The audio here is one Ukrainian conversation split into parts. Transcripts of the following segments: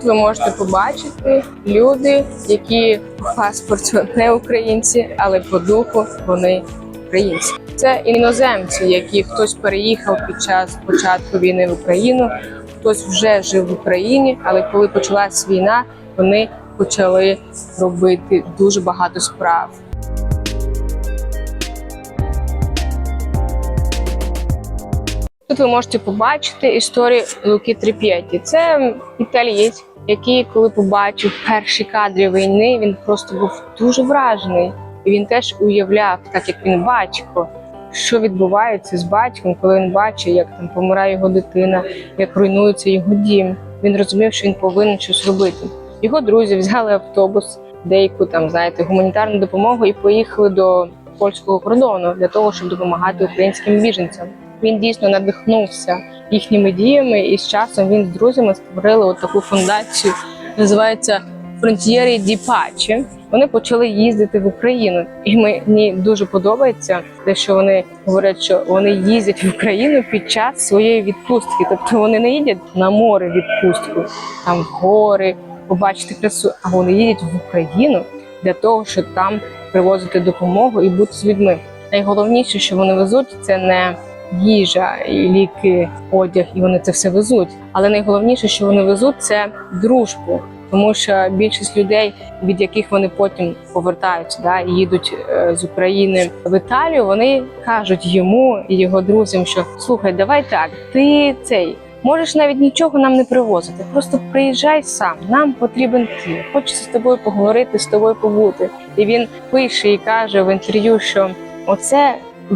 Тут ви можете побачити люди, які по паспорту не українці, але по духу вони українці. Це іноземці, які хтось переїхав під час початку війни в Україну, хтось вже жив в Україні, але коли почалась війна, вони почали робити дуже багато справ. Тут ви можете побачити історію Луки Трип'єті. Це італієць, який, коли побачив перші кадри війни, він просто був дуже вражений. І він теж уявляв, так як він батько, що відбувається з батьком, коли він бачить, як там помирає його дитина, як руйнується його дім. Він розумів, що він повинен щось робити. Його друзі взяли автобус, деяку там знаєте гуманітарну допомогу і поїхали до польського кордону для того, щоб допомагати українським біженцям. Він дійсно надихнувся їхніми діями, і з часом він з друзями створили таку фундацію, називається Фронтієрі Ді Пачі. Вони почали їздити в Україну, і мені дуже подобається те, що вони говорять, що вони їздять в Україну під час своєї відпустки. Тобто вони не їдять на море відпустку, там в гори, побачити красу, а вони їдуть в Україну для того, щоб там привозити допомогу і бути з людьми. Найголовніше, що вони везуть, це не їжа, і ліки, одяг, і вони це все везуть. Але найголовніше, що вони везуть, це дружбу. Тому що більшість людей, від яких вони потім повертаються, да і їдуть е, з України в Італію, вони кажуть йому і його друзям, що слухай, давай так, ти цей можеш навіть нічого нам не привозити. Просто приїжджай сам. Нам потрібен ти. Хочеться з тобою поговорити, з тобою побути. І він пише і каже в інтерв'ю, що оце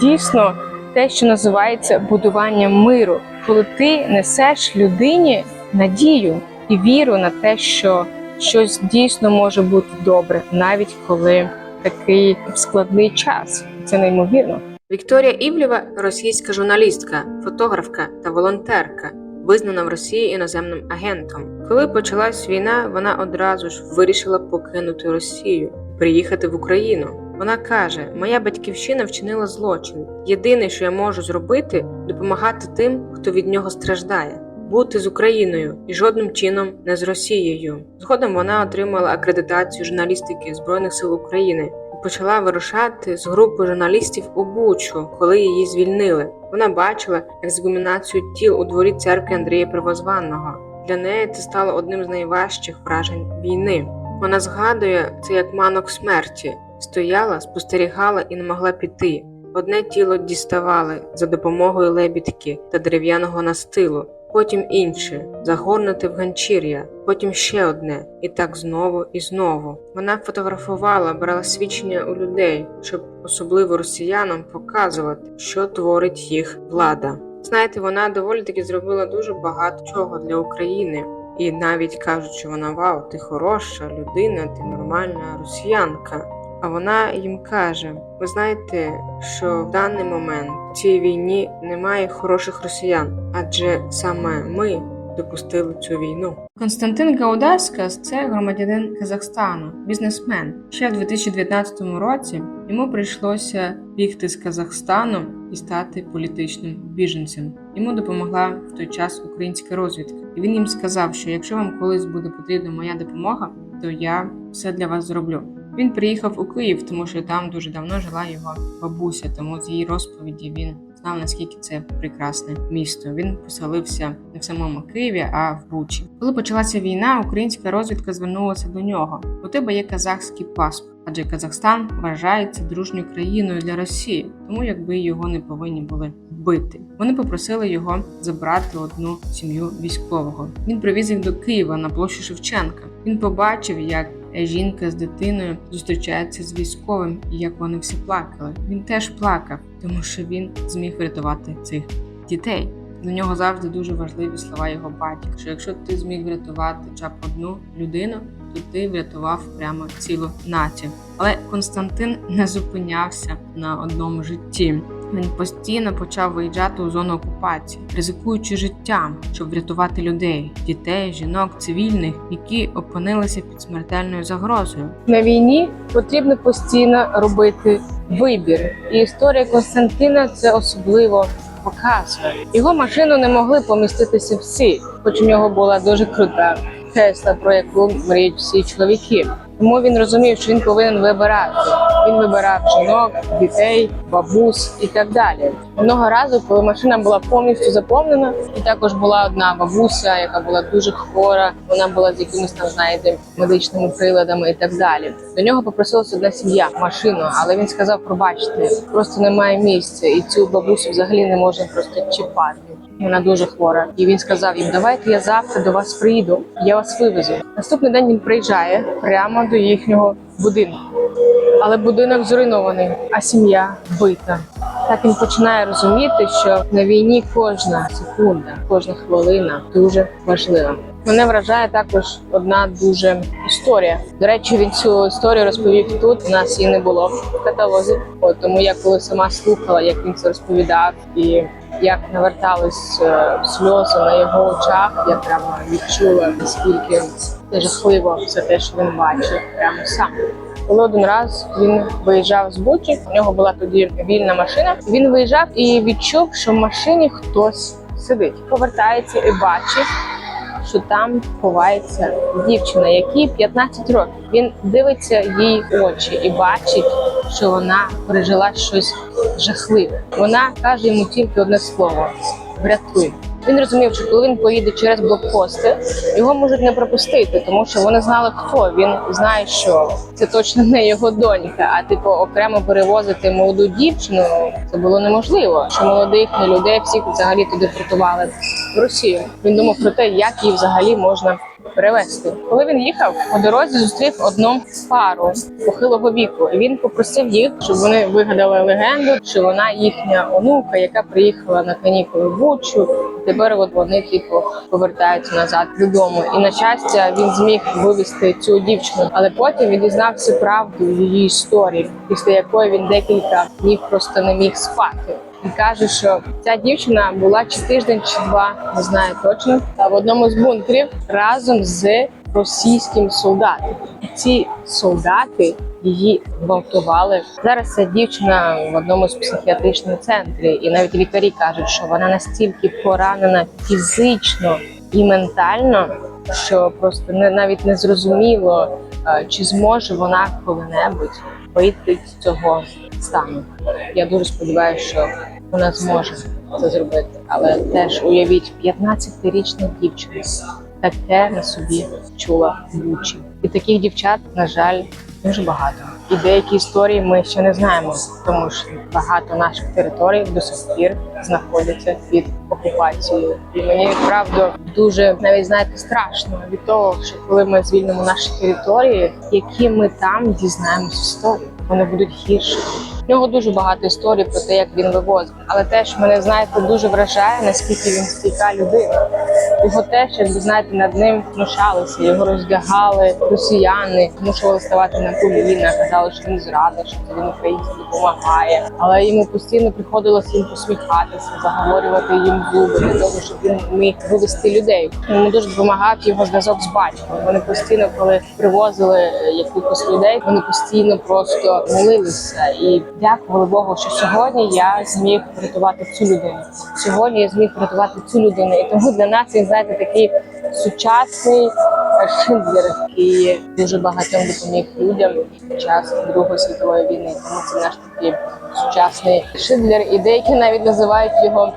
дійсно те, що називається будуванням миру, коли ти несеш людині надію і віру на те, що щось дійсно може бути добре, навіть коли такий складний час. Це неймовірно. Вікторія Івлєва російська журналістка, фотографка та волонтерка, визнана в Росії іноземним агентом. Коли почалась війна, вона одразу ж вирішила покинути Росію приїхати в Україну. Вона каже: Моя батьківщина вчинила злочин. Єдине, що я можу зробити, допомагати тим, хто від нього страждає. Бути з Україною і жодним чином не з Росією. Згодом вона отримала акредитацію журналістики Збройних сил України і почала вирушати з групи журналістів у Бучу, коли її звільнили. Вона бачила ексгумінацію тіл у дворі церкви Андрія Первозванного. Для неї це стало одним з найважчих вражень війни. Вона згадує це як манок смерті. Стояла, спостерігала і не могла піти. Одне тіло діставали за допомогою лебідки та дерев'яного настилу, потім інше загорнуте в ганчір'я, потім ще одне, і так знову і знову. Вона фотографувала, брала свідчення у людей, щоб особливо росіянам показувати, що творить їх влада. Знаєте, вона доволі таки зробила дуже багато чого для України. І навіть кажуть, що вона вау, ти хороша людина, ти нормальна росіянка. А вона їм каже: ви знаєте, що в даний момент в цій війні немає хороших росіян, адже саме ми допустили цю війну. Константин Гаудаскас це громадянин Казахстану, бізнесмен. Ще в 2019 році йому прийшлося бігти з Казахстану і стати політичним біженцем. Йому допомогла в той час українська розвідка, і він їм сказав, що якщо вам колись буде потрібна моя допомога, то я все для вас зроблю. Він приїхав у Київ, тому що там дуже давно жила його бабуся. Тому з її розповіді він знав наскільки це прекрасне місто. Він поселився не в самому Києві, а в Бучі. Коли почалася війна, українська розвідка звернулася до нього. У тебе є казахський паспорт, адже Казахстан вважається дружньою країною для Росії, тому якби його не повинні були вбити. Вони попросили його забрати одну сім'ю військового. Він привіз їх до Києва на площу Шевченка. Він побачив, як жінка з дитиною зустрічається з військовим, і як вони всі плакали. Він теж плакав, тому що він зміг врятувати цих дітей. Для нього завжди дуже важливі слова його батька. Що якщо ти зміг врятувати б одну людину, то ти врятував прямо цілу націю. Але Константин не зупинявся на одному житті. Він постійно почав виїжджати у зону окупації, ризикуючи життям, щоб врятувати людей, дітей, жінок, цивільних, які опинилися під смертельною загрозою. На війні потрібно постійно робити вибір. І історія Константина це особливо показує. Його машину не могли поміститися всі, хоч у нього була дуже крута Тесла, про яку мріють всі чоловіки. Тому він розумів, що він повинен вибирати. Він вибирав жінок, дітей, бабусь і так далі. Одного разу, коли машина була повністю заповнена, і також була одна бабуся, яка була дуже хвора. Вона була з якимись там, знаєте, медичними приладами і так далі. До нього попросилася одна сім'я машину, але він сказав: пробачте, просто немає місця, і цю бабусю взагалі не можна просто чіпати. Вона дуже хвора, і він сказав їм: давайте я завтра до вас приїду, я вас вивезу. Наступний день він приїжджає прямо до їхнього будинку. Але будинок зруйнований, а сім'я вбита. Так він починає розуміти, що на війні кожна секунда, кожна хвилина дуже важлива. Мене вражає також одна дуже історія. До речі, він цю історію розповів тут. У нас її не було в каталозі. От тому я коли сама слухала, як він це розповідав, і як навертались е, сльози на його очах, я прямо відчула наскільки це жахливо все те, що він бачив, прямо сам. Коли один раз він виїжджав з Бучі, у нього була тоді вільна машина. Він виїжджав і відчув, що в машині хтось сидить, повертається і бачить, що там ховається дівчина, якій 15 років. Він дивиться їй очі і бачить, що вона пережила щось жахливе. Вона каже йому тільки одне слово: врятуй. Він розумів, що коли він поїде через блокпости, його можуть не пропустити, тому що вони знали, хто він знає, що це точно не його донька. А типу окремо перевозити молоду дівчину це було неможливо. Що молодих не людей всіх взагалі туди притували в Росію. Він думав про те, як її взагалі можна перевезти. Коли він їхав по дорозі, зустрів одну пару похилого віку. І він попросив їх, щоб вони вигадали легенду, що вона їхня онука, яка приїхала на канікули в Бучу. Тепер от вони типу повертаються назад додому. І на щастя він зміг вивезти цю дівчину, але потім він дізнався правду її історії, після якої він декілька днів просто не міг спати. Він каже, що ця дівчина була чи тиждень, чи два, не знаю точно, в одному з бункерів разом з російським солдатом. І ці солдати її гвалтували. Зараз ця дівчина в одному з психіатричних центрів, і навіть лікарі кажуть, що вона настільки поранена фізично і ментально, що просто не навіть не зрозуміло, е, чи зможе вона коли-небудь вийти з цього стану. Я дуже сподіваюся, що вона зможе це зробити. Але теж уявіть 15-річна дівчина таке на собі чула в Бучі. І таких дівчат, на жаль, дуже багато. І деякі історії ми ще не знаємо, тому що багато наших територій до сих пір знаходяться під окупацією. І мені правда дуже навіть знаєте страшно від того, що коли ми звільнимо наші території, які ми там дізнаємось історії, вони будуть гірші. В нього дуже багато історій про те, як він вивозив. Але теж мене знаєте дуже вражає, наскільки він стійка людина. Його теж, як ви знаєте, над ним знущалися, його роздягали росіяни, змушували ставати на коліна, казали, що він зрадник, що він українцям допомагає. Але йому постійно приходилося їм посміхатися, заговорювати їм зуби для того, щоб він міг вивести людей. Йому дуже допомагав його зв'язок з батьком. Вони постійно, коли привозили е, якихось людей, вони постійно просто молилися і дякували Богу, що сьогодні я зміг врятувати цю людину. Сьогодні я зміг врятувати цю людину. І тому для нас він знаєте такий сучасний Шиндлер, який дуже багатьом допоміг людям під час Другої світової війни. Тому це наш такий сучасний Шиндлер, і деякі навіть називають його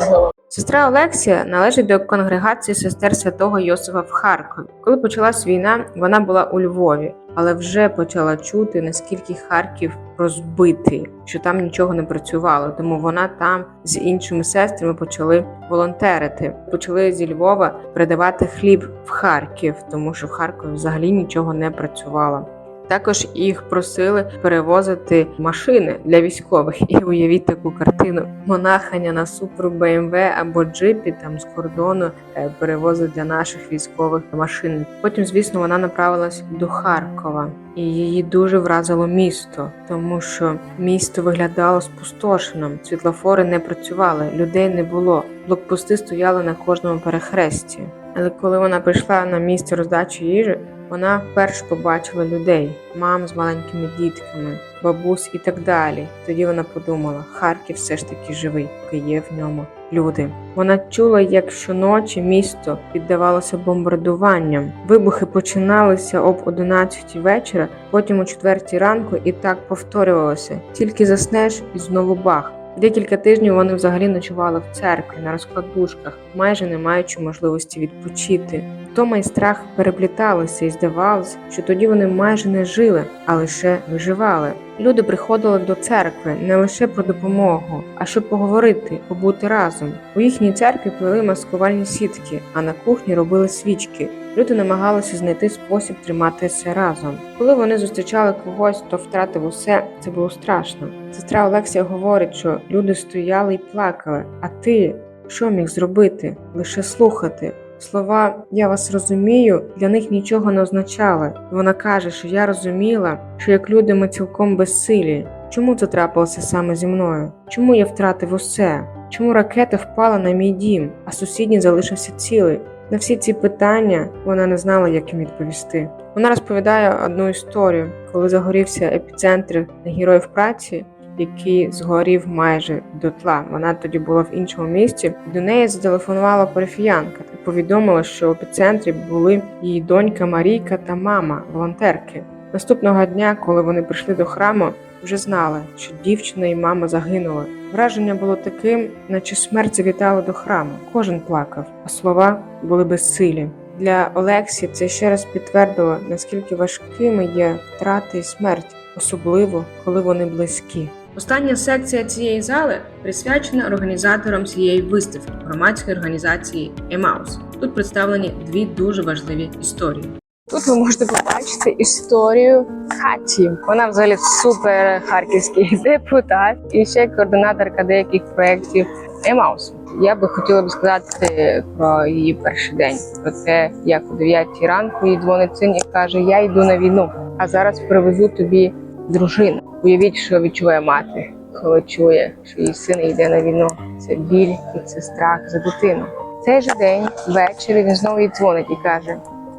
ангелом. Сестра Олексія належить до конгрегації сестер святого Йосифа в Харкові. Коли почалась війна, вона була у Львові, але вже почала чути, наскільки Харків розбитий, що там нічого не працювало. Тому вона там з іншими сестрами почали волонтерити. Почали зі Львова передавати хліб в Харків, тому що в Харкові взагалі нічого не працювало. Також їх просили перевозити машини для військових. І уявіть таку картину: монаханя на супру БМВ або джипі там з кордону е, перевозить для наших військових машини. Потім, звісно, вона направилась до Харкова, і її дуже вразило місто, тому що місто виглядало спустошеним. Світлофори не працювали, людей не було. Блокпости стояли на кожному перехресті. Але коли вона прийшла на місце роздачі їжі, вона вперше побачила людей, мам з маленькими дітками, бабусь і так далі. Тоді вона подумала: Харків все ж таки живий, поки є в ньому люди. Вона чула, як щоночі місто піддавалося бомбардуванням. Вибухи починалися об 11 вечора, потім о 4 ранку, і так повторювалося. Тільки заснеш і знову бах. Декілька тижнів вони взагалі ночували в церкві на розкладушках, майже не маючи можливості відпочити. Втома і страх перепліталися, і здавалося, що тоді вони майже не жили, а лише виживали. Люди приходили до церкви не лише про допомогу, а щоб поговорити, побути разом. У їхній церкві плели маскувальні сітки, а на кухні робили свічки. Люди намагалися знайти спосіб триматися разом. Коли вони зустрічали когось, хто втратив усе, це було страшно. Сестра Олексія говорить, що люди стояли і плакали. А ти що міг зробити? Лише слухати. Слова Я вас розумію для них нічого не означали. Вона каже, що я розуміла, що як люди ми цілком безсилі. Чому це трапилося саме зі мною? Чому я втратив усе? Чому ракета впала на мій дім, а сусідній залишився цілий? На всі ці питання вона не знала, як їм відповісти. Вона розповідає одну історію, коли загорівся епіцентр героїв праці, який згорів майже дотла. Вона тоді була в іншому місті. До неї зателефонувала парафіянка і повідомила, що в епіцентрі були її донька Марійка та мама, волонтерки. Наступного дня, коли вони прийшли до храму, вже знали, що дівчина і мама загинули. Враження було таким, наче смерть завітала до храму. Кожен плакав, а слова були безсилі. Для Олексі це ще раз підтвердило, наскільки важкими є втрати і смерть, особливо коли вони близькі. Остання секція цієї зали присвячена організаторам цієї виставки громадської організації Емаус. Тут представлені дві дуже важливі історії. Тут ви можете побачити історію Каті. Вона взагалі супер харківський депутат і ще координаторка деяких проєктів Емаус. Я би хотіла б сказати про її перший день, про те, як о 9 ранку їй дзвонить син і каже: Я йду на війну, а зараз привезу тобі дружину. Уявіть, що відчуває мати, коли чує, що її син йде на війну. Це біль і це страх за дитину. Цей же день ввечері він знову їй дзвонить і каже: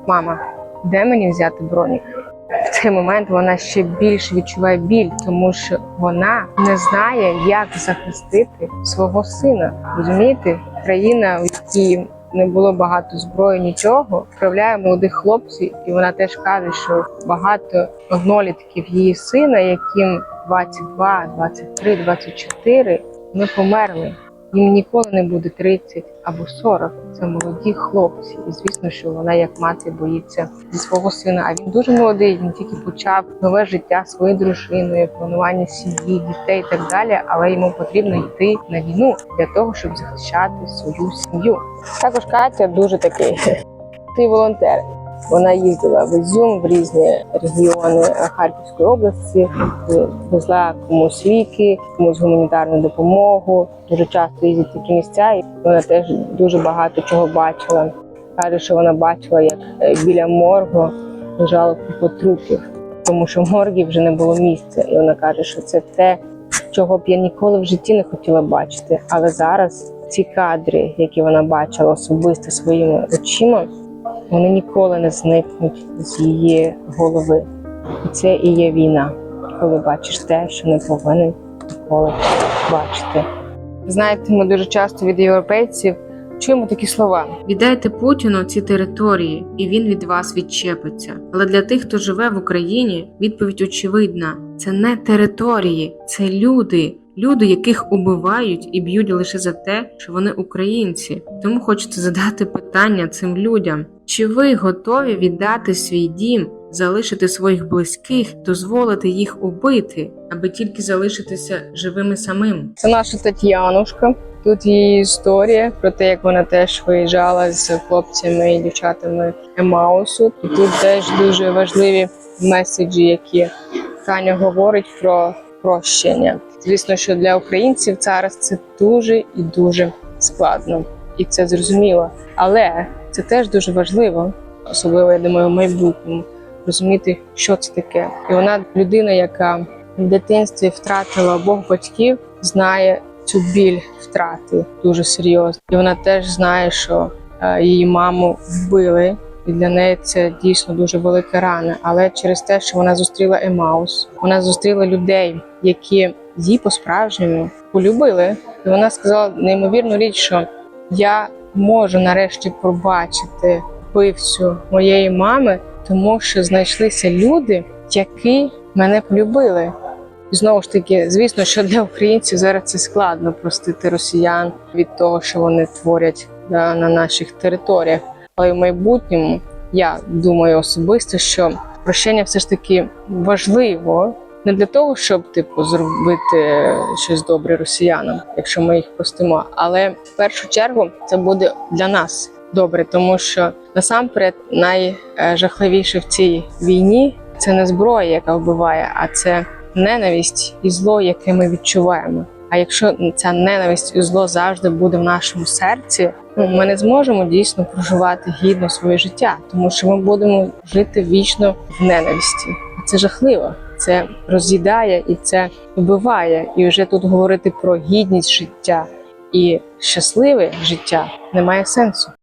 Мама, де мені взяти бронік? В цей момент вона ще більше відчуває біль, тому що вона не знає, як захистити свого сина. Розумієте, країна, в якій не було багато зброї, нічого вправляє молодих хлопців, і вона теж каже, що багато однолітків її сина, яким 22, 23, 24, не померли. Їм ніколи не буде 30 або 40. Це молоді хлопці. І звісно, що вона, як мати, боїться зі свого сина. А він дуже молодий. Він тільки почав нове життя своєю дружиною, планування сім'ї, дітей і так далі. Але йому потрібно йти на війну для того, щоб захищати свою сім'ю. Також Катя дуже такий ти волонтер. Вона їздила в Ізюм в різні регіони Харківської області, везла комусь ліки, комусь гуманітарну допомогу. Дуже часто їздить такі місця, і вона теж дуже багато чого бачила. Каже, що вона бачила, як е, біля моргу лежало купа трупів, тому що в моргі вже не було місця. І вона каже, що це те, чого б я ніколи в житті не хотіла бачити. Але зараз ці кадри, які вона бачила особисто своїми очима, вони ніколи не зникнуть з її голови. І це і є війна, коли бачиш те, що не повинен ніколи бачити. Знаєте, ми дуже часто від європейців чуємо такі слова: Віддайте Путіну ці території, і він від вас відчепиться. Але для тих, хто живе в Україні, відповідь очевидна: це не території, це люди. Люди, яких убивають і б'ють лише за те, що вони українці. Тому хочеться задати питання цим людям: чи ви готові віддати свій дім, залишити своїх близьких, дозволити їх убити, аби тільки залишитися живими самим? Це наша Тетянушка. Тут її історія про те, як вона теж виїжджала з хлопцями і дівчатами Емаусу. І тут теж дуже важливі меседжі, які Таня говорить про прощення. Звісно, що для українців зараз це дуже і дуже складно, і це зрозуміло. Але це теж дуже важливо, особливо я думаю, в майбутньому розуміти, що це таке. І вона людина, яка в дитинстві втратила обох батьків, знає цю біль втрати дуже серйозно. І вона теж знає, що е, її маму вбили. І для неї це дійсно дуже велика рана. Але через те, що вона зустріла Емаус, вона зустріла людей, які її по-справжньому полюбили. І вона сказала неймовірну річ, що я можу нарешті пробачити вбивцю моєї мами, тому що знайшлися люди, які мене полюбили. І знову ж таки, звісно, що для українців зараз це складно простити росіян від того, що вони творять да, на наших територіях. Але в майбутньому я думаю особисто, що прощення все ж таки важливо не для того, щоб типу зробити щось добре росіянам, якщо ми їх простимо. Але в першу чергу це буде для нас добре, тому що насамперед найжахливіше в цій війні це не зброя, яка вбиває, а це ненависть і зло, яке ми відчуваємо. А якщо ця ненависть і зло завжди буде в нашому серці, ну ми не зможемо дійсно проживати гідно своє життя, тому що ми будемо жити вічно в ненависті. А це жахливо. Це роз'їдає і це вбиває. І вже тут говорити про гідність життя і щасливе життя немає сенсу.